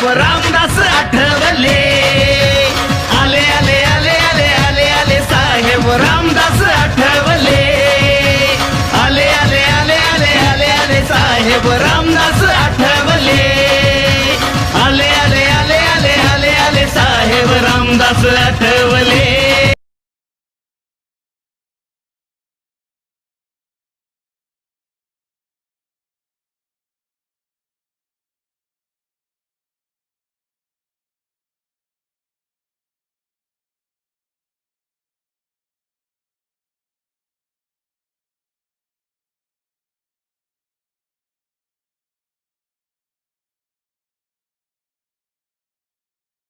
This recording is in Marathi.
बाप रामदास आठवले आले आले आले आले आले आले साहेब रामदास आठवले आले आले आले आले आले आले साहेब रामदास आठवले आले आले आले आले आले आले साहेब रामदास आठवले